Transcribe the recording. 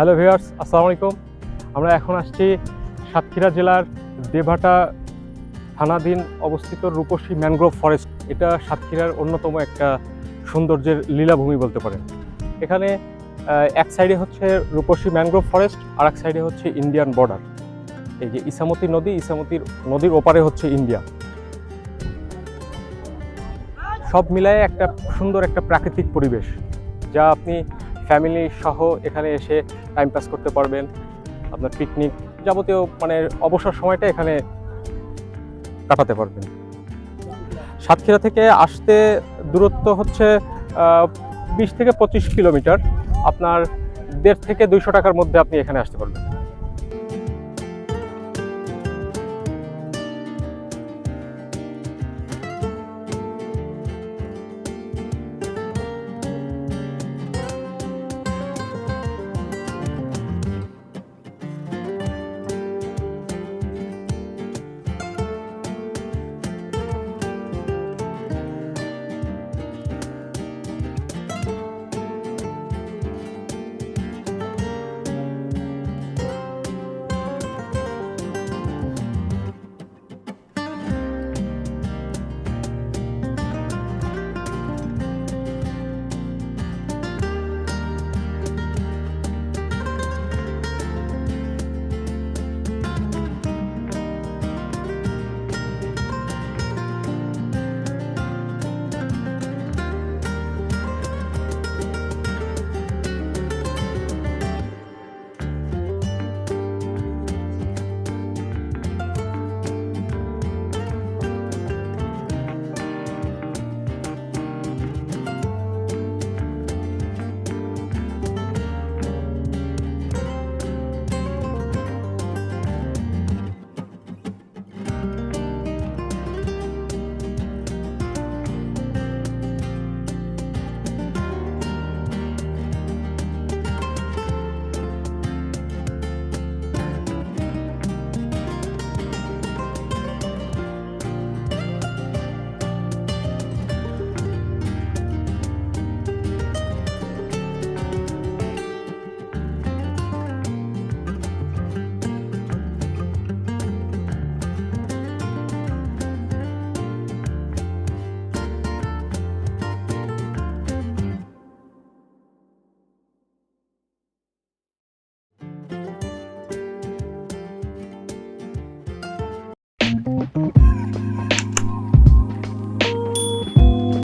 Hello viewers আসসালামু আলাইকুম আমরা এখন আসছি সাতক্ষীরা জেলার দেভাটা থানাধীন অবস্থিত রূপসী ম্যানগ্রোভ ফরেস্ট। এটা সাতক্ষীরার অন্যতম একটা সৌন্দর্যের লীলাভূমি বলতে পারেন। এখানে এক সাইডে হচ্ছে রূপসী ম্যানগ্রোভ ফরেস্ট, আর এক সাইডে হচ্ছে ইন্ডিয়ান বর্ডার। এই যে ইসামতি নদী ইসামতির নদীর ওপারে হচ্ছে ইন্ডিয়া। সব মিলায়ে একটা সুন্দর একটা প্রাকৃতিক পরিবেশ, যা আপনি ফ্যামিলি সহ এখানে এসে টাইম পাস করতে পারবেন। আপনার পিকনিক যাবতীয় মানে অবসর সময়টা এখানে কাটাতে পারবেন। সাতক্ষীরা থেকে আসতে দূরত্ব হচ্ছে বিশ থেকে পঁচিশ কিলোমিটার। আপনার দেড় থেকে দুইশো টাকার মধ্যে আপনি এখানে আসতে পারবেন।